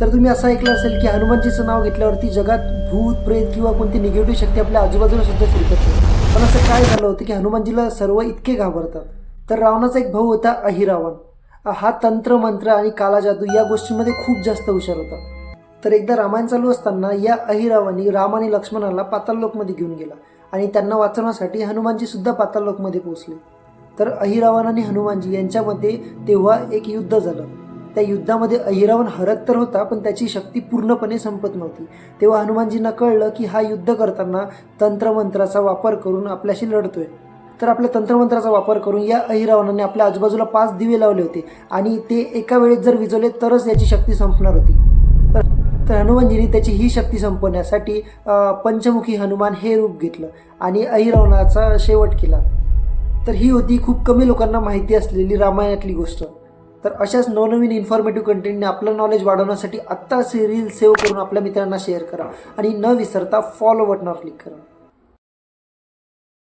तर तुम्ही असं ऐकलं असेल की हनुमानजीचं नाव घेतल्यावरती जगात भूत प्रेत किंवा कोणती निगेटिव्ह शक्ती आपल्या आजूबाजूला सुद्धा फिरकत पण असं काय झालं होतं की हनुमानजीला सर्व इतके घाबरतात? तर रावणाचा एक भाऊ होता अहिरावण. हा तंत्र मंत्र आणि काला जादू या गोष्टींमध्ये खूप जास्त हुशार होता. तर एकदा रामायण चालू असताना या अहिरावानी राम आणि लक्ष्मणाला पाताललोकमध्ये घेऊन गेला आणि त्यांना वाचवण्यासाठी हनुमानजी सुद्धा पाताळलोकमध्ये पोहोचले. तर अहिरावण आणि हनुमानजी यांच्यामध्ये तेव्हा एक युद्ध झालं. त्या युद्धामध्ये अहिरावण हरत तर होता पण त्याची शक्ती पूर्णपणे संपत नव्हती. तेव्हा हनुमानजींना कळलं की हा युद्ध करताना तंत्रमंत्राचा वापर करून आपल्याशी लढतोय. तर आपल्या तंत्रमंत्राचा वापर करून या अहिरावणाने आपल्या आजूबाजूला पाच दिवे लावले होते आणि ते एका वेळेत जर विजवले तरच याची शक्ती संपणार होती. तर हनुमानजींनी त्याची ही शक्ती संपवण्यासाठी पंचमुखी हनुमान हे रूप घेतलं आणि अहिरावणाचा शेवट केला. तर ही होती खूप कमी लोकांना माहिती असलेली रामायणातली गोष्ट. तर अशाच नवनवीन इन्फॉर्मेटिव्ह कंटेंटने आपलं नॉलेज वाढवण्यासाठी आत्ताच रील सेव्ह करून आपल्या मित्रांना शेअर करा. आणि न विसरता फॉलो बटनावर क्लिक करा.